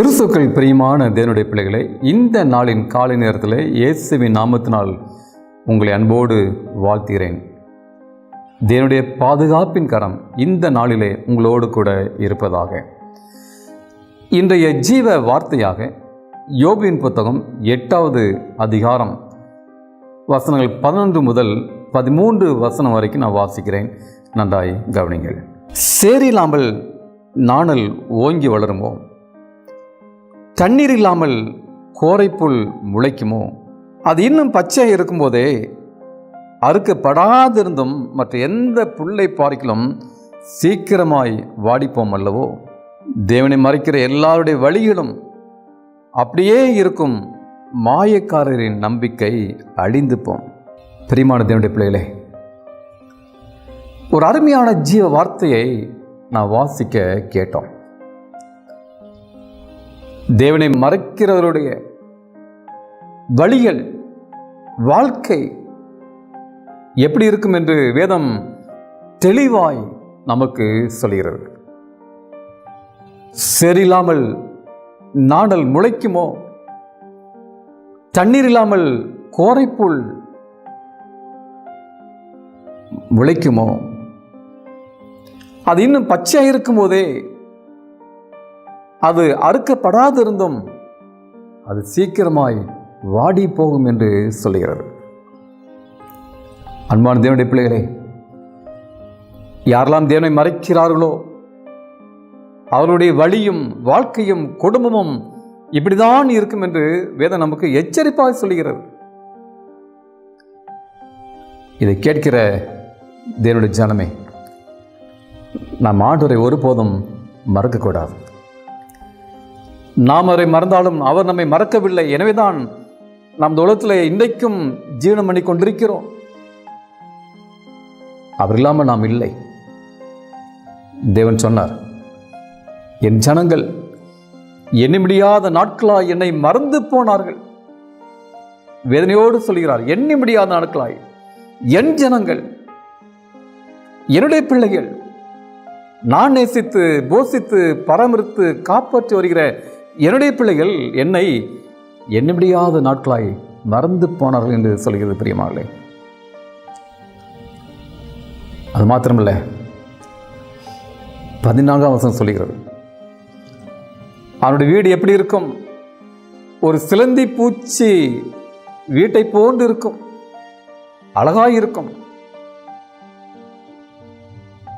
கிறிஸ்துக்கள் பிரியமான தேவனுடைய பிள்ளைகளை இந்த நாளின் காலை நேரத்தில் இயேசுவின் நாமத்தினால் உங்களை அன்போடு வாழ்த்துகிறேன். தேவனுடைய பாதுகாப்பின் கரம் இந்த நாளிலே உங்களோடு கூட இருப்பதாக. இன்றைய ஜீவ வார்த்தையாக யோபின் புத்தகம் எட்டாவது அதிகாரம் வசனங்கள் பதினொன்று முதல் பதிமூன்று வசனம் வரைக்கும் நான் வாசிக்கிறேன். நன்றாய் கவனிங்கள் சேரில்லாமல் நாணல் ஓங்கி வளருமோ தண்ணீர் இல்லாமல் கோரைப்புல் முளைக்குமோ? அது இன்னும் பச்சையாக இருக்கும்போதே அறுக்கப்படாதிருந்தும் மற்ற எந்த புல்லை பார்க்கிலும் சீக்கிரமாய் வாடிப்போம் அல்லவோ? தேவனை மறைக்கிற எல்லாருடைய வழிகளும் அப்படியே இருக்கும் மாயக்காரரின் நம்பிக்கை அழிந்துப்போம் பிரிமான தேவனுடைய பிள்ளைகளே ஒரு அருமையான ஜீவ வார்த்தையை நான் வாசிக்க கேட்டோம். தேவனை மறைக்கிறவருடைய வழிகள் வாழ்க்கை எப்படி இருக்கும் என்று வேதம் தெளிவாய் நமக்கு சொல்கிறது. சரியில்லாமல் நாடல் முளைக்குமோ? தண்ணீர் இல்லாமல் கோரைப்புல் முளைக்குமோ? அது இன்னும் பச்சையாக இருக்கும்போதே அது அறுக்கப்படாதிருந்தும் அது சீக்கிரமாய் வாடி போகும் என்று சொல்லுகிறது. அன்பான தேவனுடைய பிள்ளைகளே யாரெல்லாம் தேவனை மறைக்கிறார்களோ அவருடைய வழியும் வாழ்க்கையும் குடும்பமும் இப்படிதான் இருக்கும் என்று வேதம் நமக்கு எச்சரிப்பாக சொல்லுகிறது. இதை கேட்கிற தேவனுடைய ஜனமே நாம் ஆண்டவரை ஒருபோதும் மறக்கக்கூடாது. நாம் அவரை மறந்தாலும் அவர் நம்மை மறக்கவில்லை. எனவேதான் நாம் இந்த உலகத்தில் இன்றைக்கும் ஜீவனம் பண்ணி கொண்டிருக்கிறோம். அவர் இல்லாமல் நாம் இல்லை. தேவன் சொன்னார் என் ஜனங்கள் எண்ண முடியாத நாட்களாய் என்னை மறந்து போனார்கள். வேதனையோடு சொல்கிறார் எண்ணி முடியாத நாட்களாய் என் ஜனங்கள் என்னுடைய பிள்ளைகள் நான் நேசித்து போசித்து பராமரித்து காப்பாற்றி வருகிற என்னுடைய பிள்ளைகள் என்னை எண்ண முடியாத நாட்களாய் மறந்து போனார்கள் என்று சொல்கிறது பிரியமாங்களே அது மாத்திரமில்லை. பதினான்காம் வசனம் சொல்கிறது. அவனுடைய வீடு எப்படி இருக்கும்? ஒரு சிலந்தி பூச்சி வீட்டை போன்று இருக்கும். அழகாய் இருக்கும்.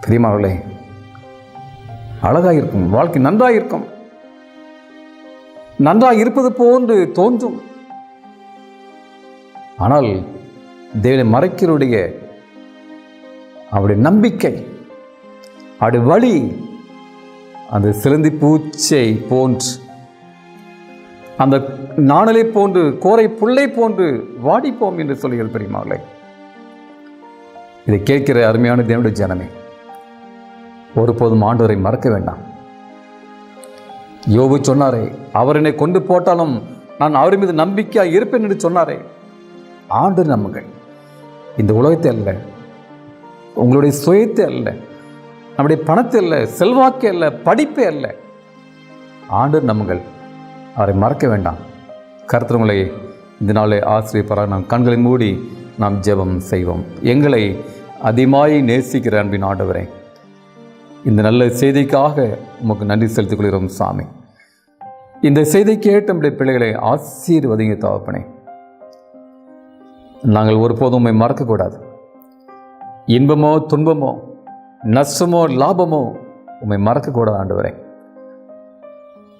பெரியமாவளே அழகாக இருக்கும். வாழ்க்கை நன்றாக இருக்கும். நன்றாக இருப்பது போன்று தோன்றும். ஆனால் தேவனை மறைக்கிறவுடைய அவருடைய நம்பிக்கை அவருடைய வழி அந்த சிலந்தி பூச்சை போன்று அந்த நாணலை போன்று கோரை புல்லை போன்று வாடிப்போம் என்று சொல்லுகிறது பெரியமாவளே இதை கேட்கிற அருமையான தேவனுடைய ஜனமே ஒருபோதும் ஆண்டவரை மறக்க வேண்டாம். யோபு சொன்னாரே அவர் என்னை கொண்டு போட்டாலும் நான் அவர் மீது நம்பிக்கையாக இருப்பேன் என்று சொன்னாரே. ஆண்டு நம்புங்கள் இந்த உலகத்தை அல்ல உங்களுடைய சுயத்தை அல்ல நம்முடைய பணத்தை அல்ல செல்வாக்கே அல்ல படிப்பே அல்ல. ஆண்டு நம்புங்கள் அவரை மறக்க வேண்டாம். கருத்தவங்களை இந்த நாளை ஆசிரியப்பராக நாம் கண்களை மூடி நாம் ஜெபம் செய்வோம். எங்களை அதிகமாய் நேசிக்கிற அன்பின் ஆண்டவரே. இந்த நல்ல செய்திக்காக உமக்கு நன்றி செலுத்திக் கொள்கிறோம் சாமி. இந்த செய்தி கேட்டு நம்முடைய பிள்ளைகளை ஆசீர்வதிங்க தகப்பனே. நாங்கள் ஒருபோதும் உண்மை மறக்கக்கூடாது. இன்பமோ துன்பமோ நஷ்டமோ லாபமோ உண்மை மறக்கக்கூடாது ஆண்டவரே.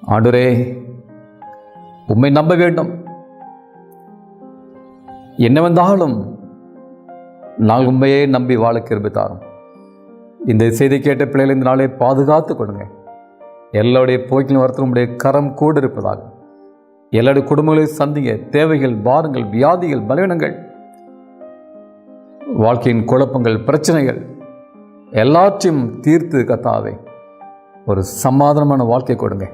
ஆண்டவரே உண்மை நம்ப வேண்டும். என்ன வந்தாலும் நாங்கள் உண்மையே நம்பி வாழ கிருபி தாரும். இந்த செய்தி கேட்ட பிள்ளைகளை இந்த நாளை பாதுகாத்து கொடுங்க. எல்லாருடைய போக்கிலும் வரத்தில் உடைய கரம் கூட இருப்பதாக எல்லாருடைய குடும்பங்களையும் சந்திங்க. தேவைகள் பாரங்கள் வியாதிகள் பலவீனங்கள் வாழ்க்கையின் குழப்பங்கள் பிரச்சனைகள் எல்லாற்றையும் தீர்த்து கத்தாவே. ஒரு சமாதானமான வாழ்க்கை கொடுங்க.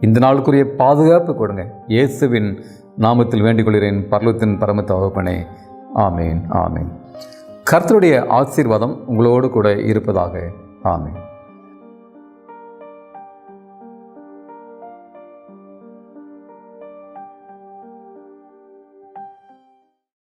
இந்த நாளுக்குரிய பாதுகாப்பு கொடுங்க. இயேசுவின் நாமத்தில் வேண்டிக் கொள்கிறேன். பர்வத்தின் பரம தகப்பனே ஆமேன் ஆமேன். கர்த்தருடைய ஆசீர்வாதம் உங்களோடு கூட இருப்பதாக. ஆமேன்.